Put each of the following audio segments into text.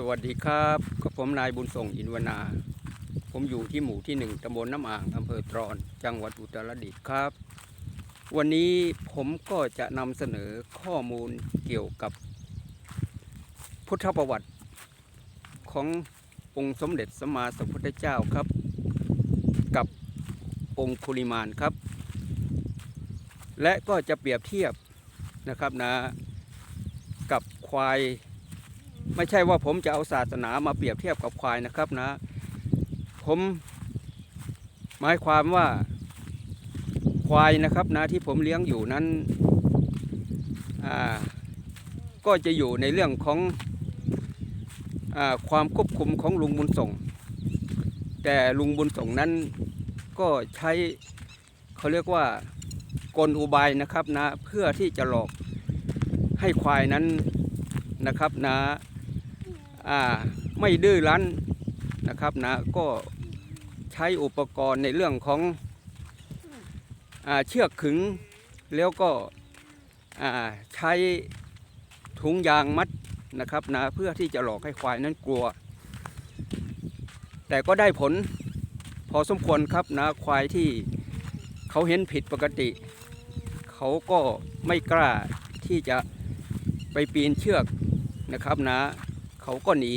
สวัสดีครับกับผมนายบุญส่งอินวนา ผมอยู่ที่หมู่ที่หนึ่งตำบลน้ำอ่างอำเภอตรอน จังหวัดอุตรดิตถ์ครับ วันนี้ผมก็จะนำเสนอข้อมูลเกี่ยวกับ พุทธประวัติ ขององค์สมเด็จสมมาสัมพุทธเจ้าครับ กับองค์คุลิมานครับ และก็จะเปรียบเทียบนะครับนะ กับควาย ไม่ใช่ว่าผมจะเอาศาสนามาเปรียบเทียบกับควายนะครับนะ ผมหมายความว่าควายนะครับนะที่ผมเลี้ยงอยู่นั้นก็จะอยู่ในเรื่องของอความควบคุมของลุงบุญส่ง แต่ลุงบุญส่งนั้นก็ใช้เขาเรียกว่ากลอุบายนะครับนะเพื่อที่จะหลอกให้ควายนั้นนะครับนะอ่า ไม่ดื้อรั้นนะครับนะก็ใช้อุปกรณ์ในเรื่องของอเชือกขึงแล้วก็ใช้ถุงยางมัดนะครับนะเพื่อที่จะหลอกให้ควายนั้นกลัว แต่ก็ได้ผลพอสมควรครับนะควายที่เขาเห็นผิดปกติ เขาก็ไม่กล้าที่จะไปปีนเชือกนะครับนะ เขาก็หนี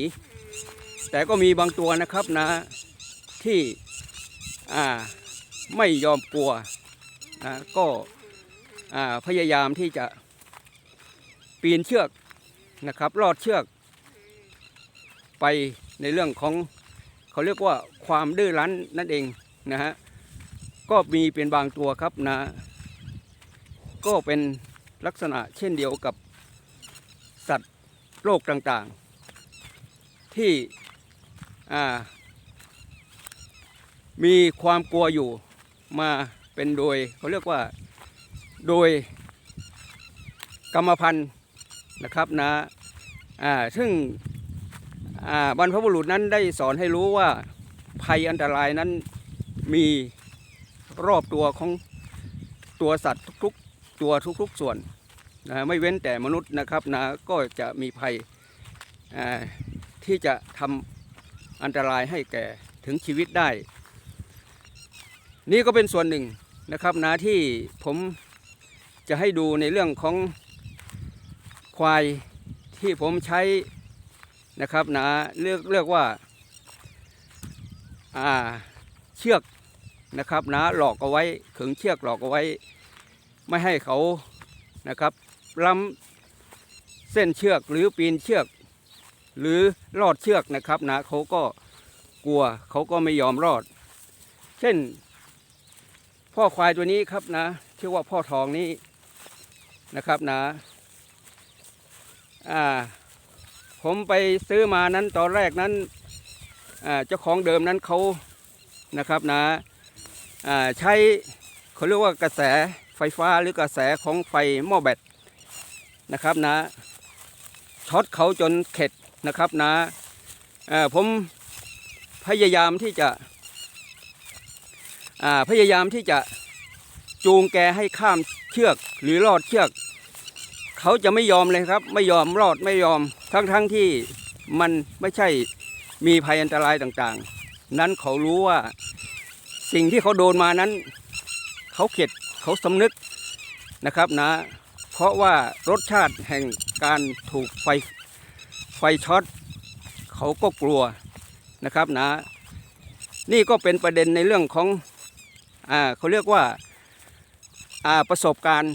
แต่ก็มีบางตัวนะครับนะที่ไม่ยอมกลัวนะก็พยายามที่จะปีนเชือกนะครับลอดเชือก ไปในเรื่องของเขาเรียกว่าความดื้อรั้นนั่นเองนะฮะก็มีเป็นบางตัวครับนะ ก็เป็นลักษณะเช่นเดียวกับสัตว์โรคต่างๆ ที่มีความกลัวอยู่มาเป็นโดยเขาเรียกว่าโดยกรรมพันธุ์นะครับนะซึ่งบรรพบุรุษนั้นได้สอนให้รู้ว่าภัยอันตรายนั้นมีรอบตัวของตัวสัตว์ทุกๆตัวทุกๆส่วนนะไม่เว้นแต่มนุษย์นะครับนะก็จะมีภัย ที่จะทำอันตรายให้แก่ถึงชีวิตได้ นี่ก็เป็นส่วนหนึ่งนะครับนะที่ผมจะให้ดูในเรื่องของควายที่ผมใช้นะครับนะเรียกเรียกว่าอ่าเชือกนะครับนะหลอกเอาไว้ขึงเชือกหลอกเอาไว้ ไม่ให้เขานะครับล้ำเส้นเชือกหรือปีนเชือก หรือรอดเชือกนะครับนะเขาก็กลัวเขาก็ไม่ยอมรอด เช่น พ่อควายตัวนี้ครับนะชื่อว่าพ่อทองนี้นะครับนะอ่าผมไปซื้อมานั้นตอนแรกนั้นเจ้าของเดิมนั้นเขานะครับนะอ่าใช้เขาเรียกว่ากระแสไฟฟ้าหรือกระแสของไฟหม้อแบตนะครับนะช็อตเขาจนเข็ด นะครับนะผมพยายามที่จะพยายามที่จะจูงแกให้ข้ามเชือกหรือลอดเชือก เขาจะไม่ยอมเลยครับ ไม่ยอมรอดไม่ยอมทั้งทั้งที่มันไม่ใช่มีภัยอันตรายต่างๆ นั้นเขารู้ว่าสิ่งที่เขาโดนมานั้น เขาเข็ดเขาสำนึกนะครับนะ เพราะว่ารสชาติแห่งการถูกไฟ ไฟช็อตเขาก็กลัวนะครับนะ นี่ก็เป็นประเด็นในเรื่องของอ่าเขาเรียกว่าอ่าประสบการณ์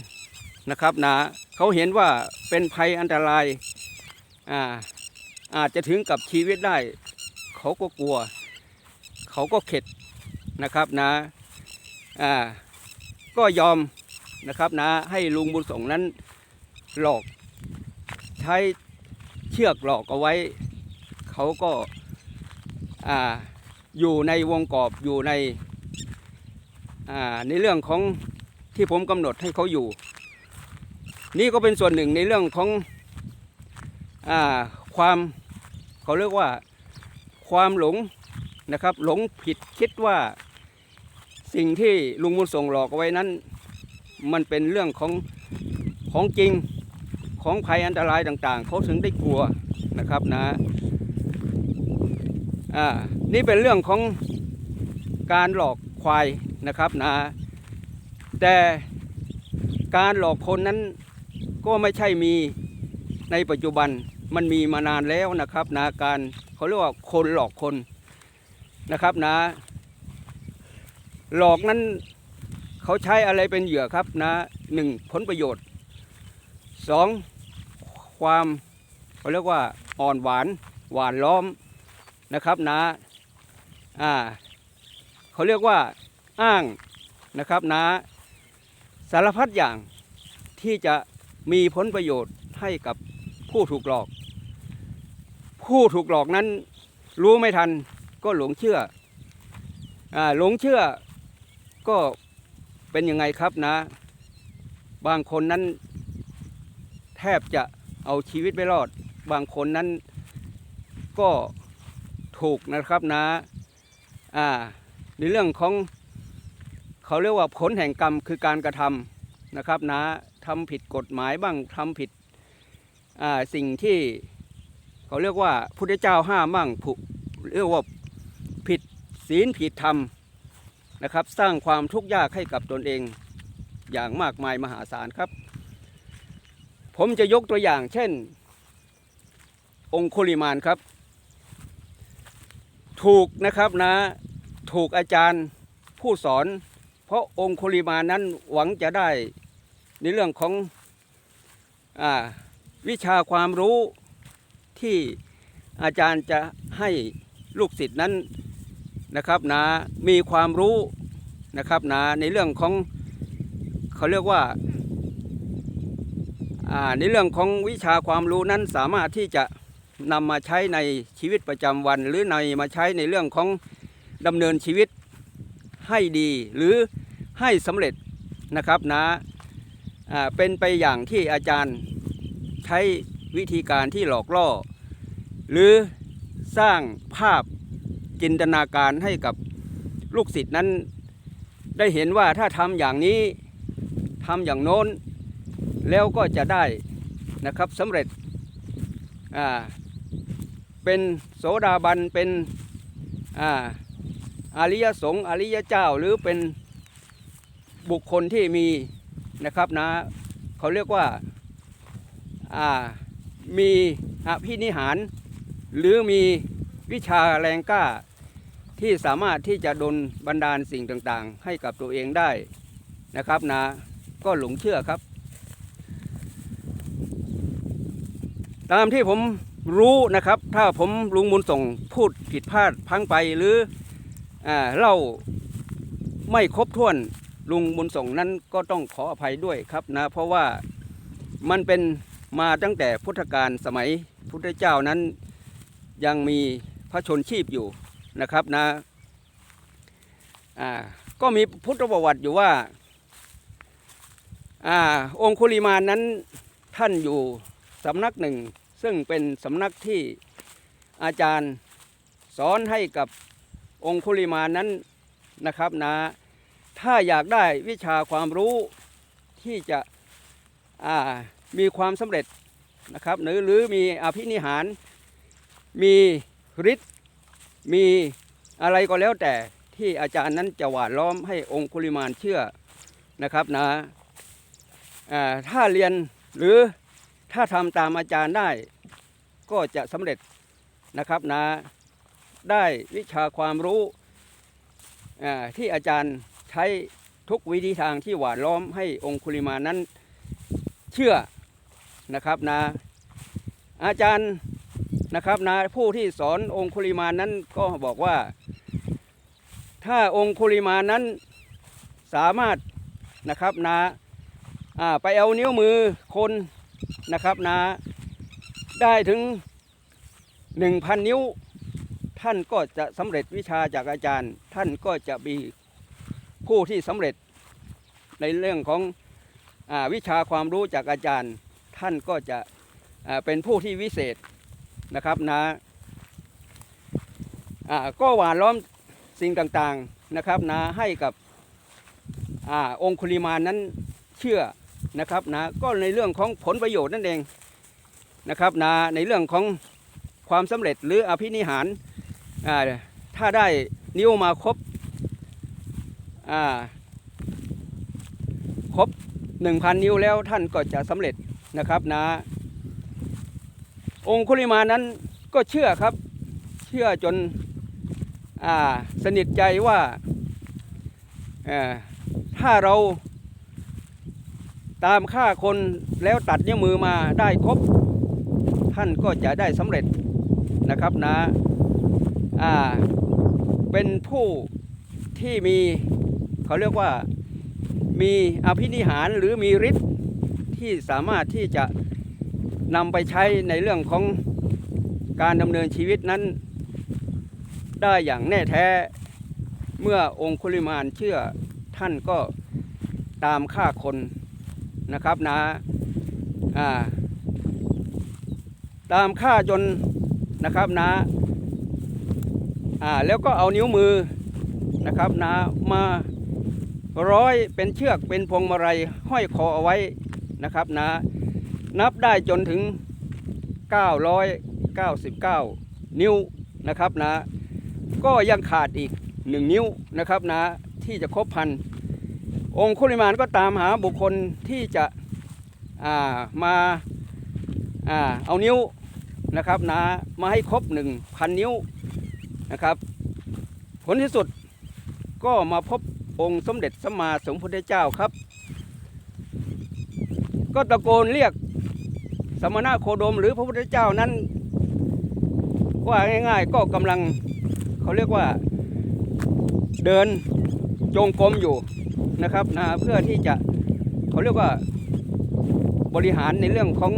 นะครับนะเขาเห็นว่าเป็นภัยอันตรายอ่าอาจจะถึงกับชีวิตได้ เขาก็กลัว เขาก็เข็ดนะครับนะอ่าก็ยอมนะครับนะให้ลุงบุญส่งนั้นหลอกใช้ ชือกหลอกเอาไว้ เขาก็ออยู่ในวงกรอบอยู่ในในเรื่องของที่ผมกำหนดให้เขาอยู่ นี่ก็เป็นส่วนหนึ่งในเรื่องของอความเขาเรียกว่าความหลงนะครับ หลงผิดคิดว่าสิ่งที่ลุงบุญส่งหลอกเอาไว้นั้น มันเป็นเรื่องของของจริง ของภัยอันตรายต่างๆ เขาถึงได้กลัวนะครับนะอ่านี่เป็นเรื่องของการหลอกควายนะครับนะแต่การหลอกคนนั้นก็ไม่ใช่มีในปัจจุบันมันมีมานานแล้วนะครับนะการเขาเรียกว่าคนหลอกคนนะครับนะ หลอกนั้นเขาใช้อะไรเป็นเหยื่อครับนะหนึ่งผลประโยชน์สอง ความเขาเรียกว่าอ่อนหวานหวานล้อมนะครับนะอ่าเขาเรียกว่าอ้างนะครับนะสารพัดอย่างที่จะมีผลประโยชน์ให้กับผู้ถูกหลอก ผู้ถูกหลอกนั้นรู้ไม่ทันก็หลงเชื่ออหลงเชื่อก็เป็นยังไงครับนะ บางคนนั้นแทบจะ เอาชีวิตไม่รอด บางคนนั้นก็ถูกนะครับนะอ่าในเรื่องของเขาเรียกว่าผลแห่งกรรมคือการกระทำนะครับนะทำผิดกฎหมายบ้างทำผิดอ่าสิ่งที่เขาเรียกว่าพุทธเจ้าห้ามบ้างผูเรียกว่าผิดศีลผิดธรรมนะครับ สร้างความทุกข์ยากให้กับตนเองอย่างมากมายมหาศาลครับ ผมจะยกตัวอย่าง เช่น องคุลิมานครับ ถูกนะครับนะ ถูกอาจารย์ผู้สอน เพราะองคุลิมานั้นหวังจะได้ในเรื่องของอวิชาความรู้ที่อาจารย์จะให้ลูกศิษย์นั้นนะครับนะมีความรู้นะครับนะในเรื่องของเขาเรียกว่า ในเรื่องของวิชาความรู้นั้นสามารถที่จะนำมาใช้ในชีวิตประจำวัน หรือในมาใช้ในเรื่องของดำเนินชีวิตให้ดีหรือให้สำเร็จนะครับนะอ่าเป็นไปอย่างที่อาจารย์ใช้วิธีการที่หลอกล่อ หรือสร้างภาพจินตนาการให้กับลูกศิษย์นั้น ได้เห็นว่าถ้าทำอย่างนี้ทำอย่างโน้น แล้วก็จะได้นะครับสำเร็จอ่าเป็นโสดาบันเป็นอ่าอริยสงฆ์อริยเจ้าหรือเป็นบุคคลที่มีนะครับนะเขาเรียกว่าอ่ามีอภินิหาร หรือมีวิชาแรงกล้าที่สามารถที่จะดลบันดาลสิ่งต่างๆ ให้กับตัวเองได้นะครับนะก็หลงเชื่อครับ ตามที่ผมรู้นะครับ ถ้าผมลุงมุนส่งพูดผิดพลาดพังไปหรืออเล่าไม่ครบถ้วนลุงบุญส่งนั้นก็ต้องขออภัยด้วยครับนะ เพราะว่ามันเป็นมาตั้งแต่พุทธกาลสมัยพุทธเจ้านั้นยังมีพระชนชีพอยู่นะครับนะอ่าก็มีพุทธประวัติอยู่ว่าอ่าองคุลิมานนั้นท่านอยู่ สำนักหนึ่ง ซึ่งเป็นสำนักที่อาจารย์สอนให้กับองคุลิมานั้นนะครับนะถ้าอยากได้วิชาความรู้ที่จะมีความสำเร็จนะครับหรือหรือมีอภินิหาร มีฤทธิ์มีอะไรก็แล้วแต่ที่อาจารย์นั้นจะหวานล้อมให้องคุลิมานเชื่อนะครับนะถ้าเรียนหรือ ถ้าทำตามอาจารย์ได้ก็จะสำเร็จนะครับนะ ได้วิชาความรู้ที่อาจารย์ใช้ทุกวิธีทางที่หวานล้อมให้องคุลิมานั้นเชื่อนะครับนะ อาจารย์นะครับนะผู้ที่สอนองคุลิมานั้นก็บอกว่า ถ้าองคุลิมานั้นสามารถนะครับนะอ่าไปเอานิ้วมือคน นะครับนะ ได้ถึงหนึ่งพันนิ้ว ท่านก็จะสำเร็จวิชาจากอาจารย์ ท่านก็จะมีผู้ที่สำเร็จในเรื่องของอวิชาความรู้จากอาจารย์ ท่านก็จะเป็นผู้ที่วิเศษนะครับนะอ่าก็หวานล้อมสิ่งต่างๆนะครับนะให้กับอองคุลิมานั้นเชื่อ นะครับนะก็ในเรื่องของผลประโยชน์นั่นเองนะครับนะในเรื่องของความสำเร็จหรืออภินิหารอ่าถ้าได้นิ้วมาครบอ่าครบหนึ่งพันนิ้วแล้วท่านก็จะสำเร็จนะครับนะ องคุลิมานั้นก็เชื่อครับ เชื่อจนอ่าสนิทใจว่าอ่อถ้าเรา ตามฆ่าคนแล้วตัดนิ้วมือมาได้ครบ ท่านก็จะได้สำเร็จนะครับนะอ่าเป็นผู้ที่มีเขาเรียกว่ามีอภินิหารหรือมีฤทธิ์ที่สามารถที่จะนำไปใช้ในเรื่องของการดำเนินชีวิตนั้น ได้อย่างแน่แท้เมื่อองคุลิมานเชื่อท่านก็ตามฆ่าคน นะครับนะอ่าตามฆ่าจนนะครับนะอ่าแล้วก็เอานิ้วมือนะครับนะมาร้อยเป็นเชือกเป็นพวงมาลัยห้อยคอเอาไว้นะครับนะนับได้จนถึง 999 นิ้วนะครับนะก็ยังขาดอีกหนึ่งนิ้วนะครับนะที่จะครบพัน องคุลิมานก็ตามหาบุคคลที่จะามาอาเอานิ้วนะครับนะมาให้ครบหนึ่งพันนิ้วนะครับ ผลที่สุดก็มาพบองค์สมเด็จสัมมาสัมพุทธเจ้าครับ ก็ตะโกนเรียกสมณะโคดมหรือพระพุทธเจ้านั้น ว่าง่ายๆก็กำลังเขาเรียกว่าเดินจงกรมอยู่ นะครับนะเพื่อที่จะเขาเรียกว่าบริหารในเรื่องของ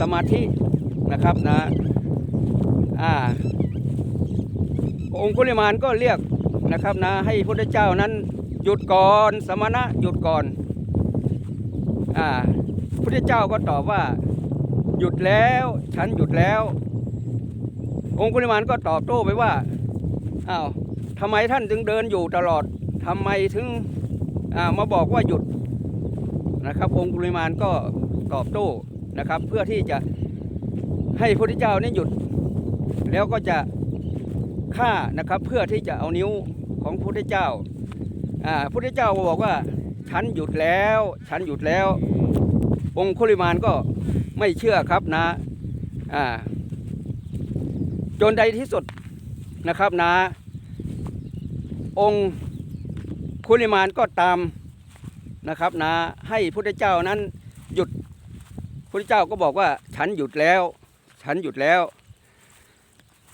สมาธินะครับนะอ่าองคุลิมานก็เรียกนะครับนะให้พระเจ้านั้นหยุดก่อนสมณะหยุดก่อนอ่าพระเจ้าก็ตอบว่าหยุดแล้วฉันหยุดแล้ว องคุลิมานก็ตอบโต้ไปว่าอ้าวทำไมท่านถึงเดินอยู่ตลอดทำไมถึง มาบอกว่าหยุดนะครับ องคุลิมานก็ตอบโต้นะครับ เพื่อที่จะให้พระพุทธเจ้านี่หยุด แล้วก็จะฆ่านะครับเพื่อที่จะเอานิ้วของพระพุทธเจ้าพระพุทธเจ้าก็บอกว่าฉันหยุดแล้ว ฉันหยุดแล้ว องคุลิมานก็ไม่เชื่อครับนะจนใดที่สุดนะครับนะองค์ คุลิมานก็ตามนะครับนะให้พุทธเจ้านั้นหยุดพุทธเจ้าก็บอกว่าฉันหยุดแล้ว ฉันหยุดแล้ว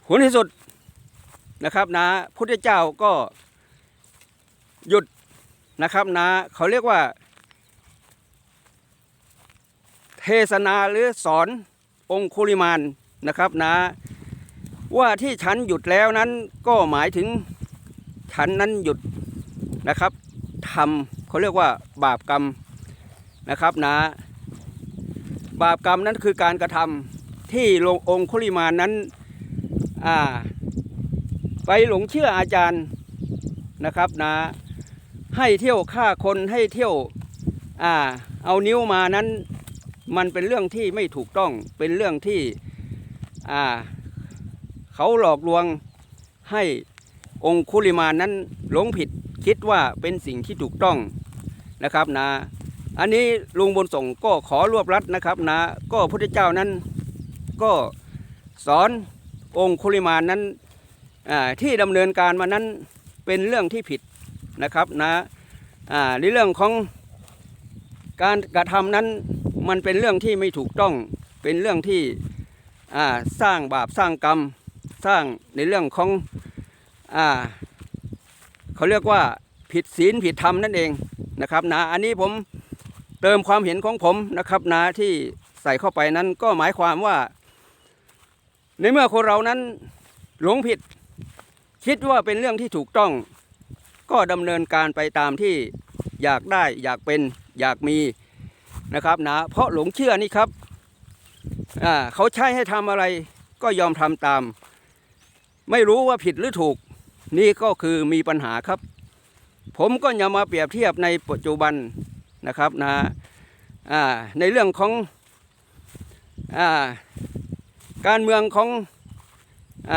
ผลที่สุดนะครับนะพุทธเจ้าก็หยุดนะครับนะเขาเรียกว่า เทศนาหรือสอนองคุลิมานนะครับนะว่าที่ฉันหยุดแล้วนั้นก็หมายถึงฉันนั้นหยุด นะครับทำเขาเรียกว่าบาปกรรมนะครับนะ บาปกรรมนั้นคือการกระทำที่ลงองคุลิมานนั้นอ่าไปหลงเชื่ออาจารย์นะครับนะให้เที่ยวฆ่าคนให้เที่ยวอ่าเอานิ้วมานั้นมันเป็นเรื่องที่ไม่ถูกต้องเป็นเรื่องที่อ่าเขาหลอกลวงให้องคุลิมานนั้นหลงผิด คิดว่าเป็นสิ่งที่ถูกต้องนะครับนะ อันนี้ลุงบุญส่งก็ขอรวบรัดนะครับนะ ก็พระพุทธเจ้านั้นก็สอนองคุลิมานนั้นที่ดำเนินการมานั้นเป็นเรื่องที่ผิดนะครับนะอ่าในเรื่องของการกระทำนั้นมันเป็นเรื่องที่ไม่ถูกต้องเป็นเรื่องที่สร้างบาปสร้างกรรมสร้างในเรื่องของอ่า เขาเรียกว่าผิดศีลผิดธรรมนั่นเองนะครับนะอันนี้ผมเติมความเห็นของผมนะครับนะที่ใส่เข้าไปนั้นก็หมายความว่า ในเมื่อคนเรานั้นหลงผิด คิดว่าเป็นเรื่องที่ถูกต้อง ก็ดำเนินการไปตามที่อยากได้อยากเป็นอยากมีนะครับนะเพราะหลงเชื่อนี่ครับอ่าเขาใช้ให้ทำอะไรก็ยอมทำตาม ไม่รู้ว่าผิดหรือถูก นี่ก็คือมีปัญหาครับ ผมก็อย่ามาเปรียบเทียบในปัจจุบันนะครับนะในเรื่องของอการเมืองของอ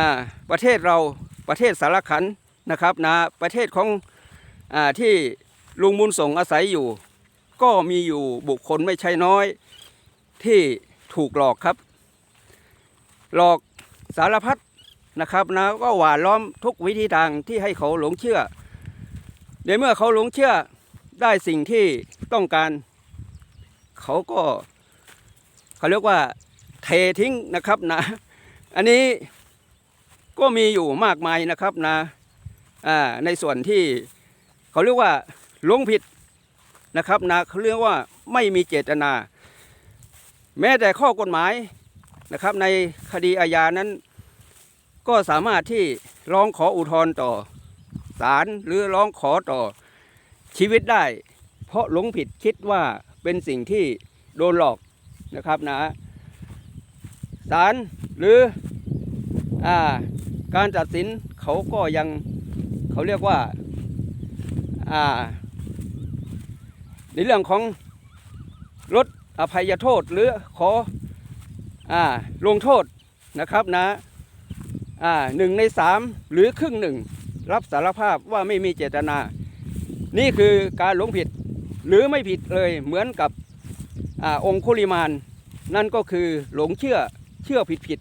ประเทศเราประเทศสารขันนะครับนะประเทศของอที่ลุงบุญส่งอาศัยอยู่ ก็มีอยู่บุคคลไม่ใช่น้อยที่ถูกหลอกครับ หลอกสารพัด นะครับนะก็หวานล้อมทุกวิธีทางที่ให้เขาหลงเชื่อในเมื่อเขาหลงเชื่อได้สิ่งที่ต้องการ เขาก็เขาเรียกว่าเททิ้งนะครับนะ อันนี้ก็มีอยู่มากมายนะครับนะอ่าในส่วนที่เขาเรียกว่าหลงผิดนะครับนะเขาเรียกว่าไม่มีเจตนา แม้แต่ข้อกฎหมายนะครับ ในคดีอาญานั้น ก็สามารถที่ร้องขออุทธรณ์ต่อศาลหรือร้องขอต่อชีวิตได้ เพราะหลงผิดคิดว่าเป็นสิ่งที่โดนหลอกนะครับนะศาลหรืออาการตัดสินเขาก็ยังเขาเรียกว่าาในเรื่องของลดอภัยโทษหรือขออลงโทษนะครับนะ หนึ่งในสามหรือครึ่งหนึ่งรับสารภาพว่าไม่มีเจตนา นี่คือการหลงผิดหรือไม่ผิดเลยเหมือนกับอองคุลิมานนั่นก็คือหลงเชื่อเชื่อผิดผิด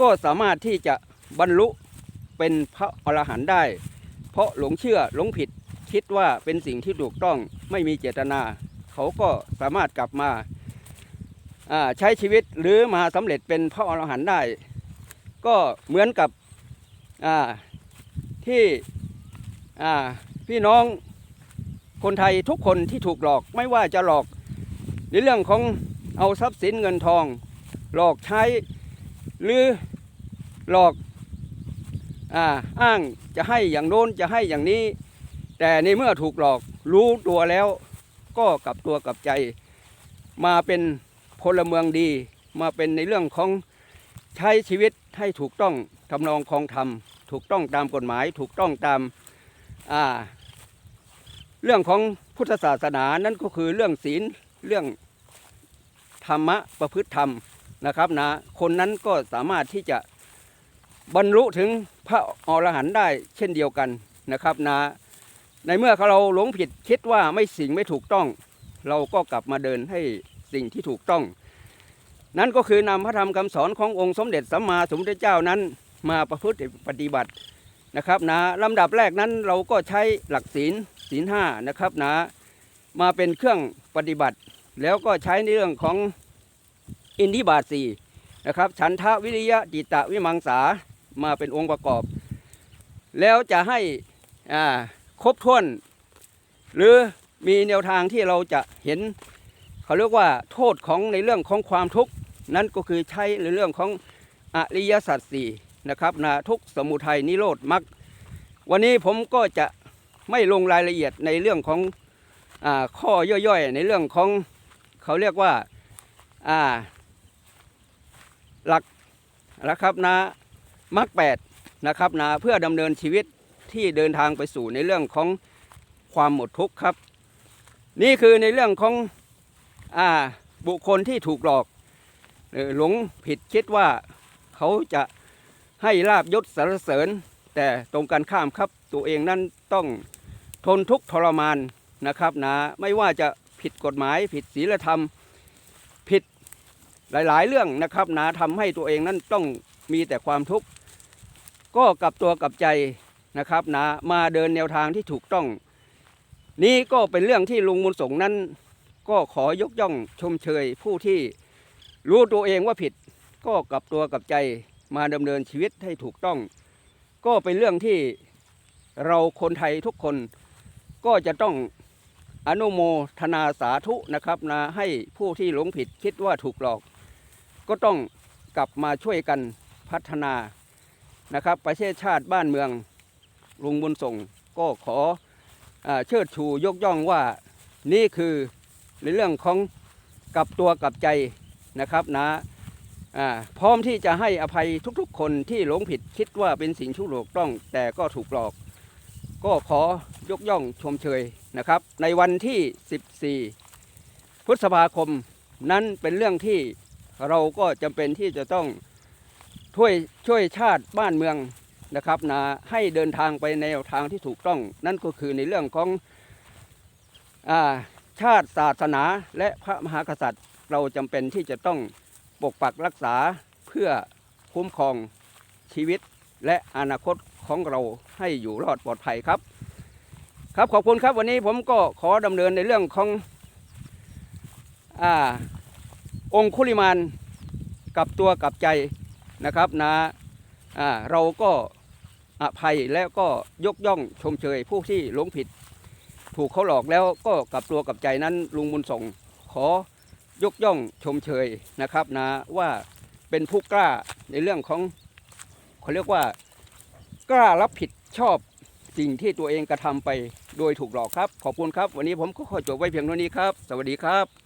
ก็สามารถที่จะบรรลุเป็นพระอรหันต์ได้ เพราะหลงเชื่อหลงผิดคิดว่าเป็นสิ่งที่ถูกต้องไม่มีเจตนา เขาก็สามารถกลับมาใช้ชีวิตหรือมาสำเร็จเป็นพระอรหันต์ได้ ก็เหมือนกับที่พี่น้องคนไทยทุกคนที่ถูกหลอกไม่ว่าจะหลอกในเรื่องของเอาทรัพย์สินเงินทอง หลอกใช้หรือหลอกอาอ้างจะให้อย่างโน้นจะให้อย่างนี้ แต่ในเมื่อถูกหลอกรู้ตัวแล้วก็กลับตัวกลับใจ มาเป็นพลเมืองดี มาเป็นในเรื่องของใช้ชีวิต ให้ถูกต้องทำนองคองธรรมถูกต้องตามกฎหมาย ถูกต้องตามาเรื่องของพุทธศาสนานั่นก็คือเรื่องศีลเรื่องธรรมะประพฤติธรรมนะครับนะคนนั้นก็สามารถที่จะบรรลุถึงพระอรหันต์ได้เช่นเดียวกันนะครับนะในเมื่อเราหลงผิดคิดว่าไม่สิ่งไม่ถูกต้อง เราก็กลับมาเดินให้สิ่งที่ถูกต้อง นั่นก็คือนำพระธรรมคำสอนขององค์สมเด็จสัมมาสัมพุทธเจ้านั้น มาประพฤติปฏิบัตินะครับนะลำดับแรกนั้นเราก็ใช้หลักศีลศีลห้านะครับนะมาเป็นเครื่องปฏิบัติ แล้วก็ใช้ในเรื่องของอินทิบาทสีนะครับฉันทะวิริยะจิตตะวิมังสามาเป็นองค์ประกอบ แล้วจะให้อ่าครบถ้วน หรือมีแนวทางที่เราจะเห็น เขาเรียกว่าโทษของในเรื่องของความทุกข์ นั่นก็คือใช้ในเรื่องของอริยสัจสี่นะครับนะทุกสมุทัยนิโรธมรรควันนี้ผมก็จะไม่ลงรายละเอียดในเรื่องของอข้อย่อยๆ ในเรื่องของเขาเรียกว่าหลักนะครับนะมรรคแปดนะครับนะเพื่อดำเนินชีวิตที่เดินทางไปสู่ในเรื่องของความหมดทุกข์ครับ นี่คือในเรื่องของอบุคคลที่ถูกหลอก หลงผิดคิดว่าเขาจะให้ลาบยศสรรเสริญ แต่ตรงกันข้ามครับตัวเองนั้นต้องทนทุกข์ทรมานนะครับนะไม่ว่าจะผิดกฎหมายผิดศีลธรรมผิดหลาย ๆ เรื่องนะครับนะทำให้ตัวเองนั้นต้องมีแต่ความทุกข์ก็กลับตัวกลับใจนะครับนะมาเดินแนวทางที่ถูกต้อง นี่ก็เป็นเรื่องที่ลุงมุนสงนั้น ก็ขอยกย่องชมเชยผู้ที่ รู้ตัวเองว่าผิดก็กลับตัวกลับใจมาดำเนินชีวิตให้ถูกต้อง ก็เป็นเรื่องที่เราคนไทยทุกคนก็จะต้องอนุโมทนาสาธุนะครับนะให้ผู้ที่หลงผิดคิดว่าถูกหลอก ก็ต้องกลับมาช่วยกันพัฒนานะครับ ประเทศชาติบ้านเมืองลุงบุญส่งก็ขออเชิดชูยกย่องว่านี่คือในเรื่องของกลับตัวกลับใจ นะครับนะอ่าพร้อมที่จะให้อภัยทุกๆ คนที่หลงผิดคิดว่าเป็นสิ่งที่ถูกต้อง แต่ก็ถูกหลอก ก็ขอยกย่องชมเชยนะครับ ในวันที่ 14 พฤษภาคมนั้นเป็นเรื่องที่เราก็จำเป็นที่จะต้องช่วยช่วยชาติบ้านเมืองนะครับนะให้เดินทางไปในแนวทางที่ถูกต้อง นั่นก็คือในเรื่องของอาชาติศาสนาและพระมหากษัตริย์ เราจำเป็นที่จะต้องปกปักรักษาเพื่อคุ้มครองชีวิตและอนาคตของเราให้อยู่รอดปลอดภัยครับ ครับขอบคุณครับวันนี้ผมก็ขอดำเนินในเรื่องของอาองคุลิมานกับตัวกับใจนะครับนะอ่าเราก็อภัยแล้วก็ยกย่องชมเชยผู้ที่หลงผิด ถูกเขาหลอกแล้วก็กลับตัวกับใจนั้นลุงบุญส่งขอ ยกย่องชมเชยนะครับนะว่าเป็นผู้กล้าในเรื่องของเขาเรียกว่ากล้ารับผิดชอบสิ่งที่ตัวเองกระทำไปโดยถูกหลอกครับ ขอบคุณครับ วันนี้ผมก็ขอจบไว้เพียงเท่านี้ครับ สวัสดีครับ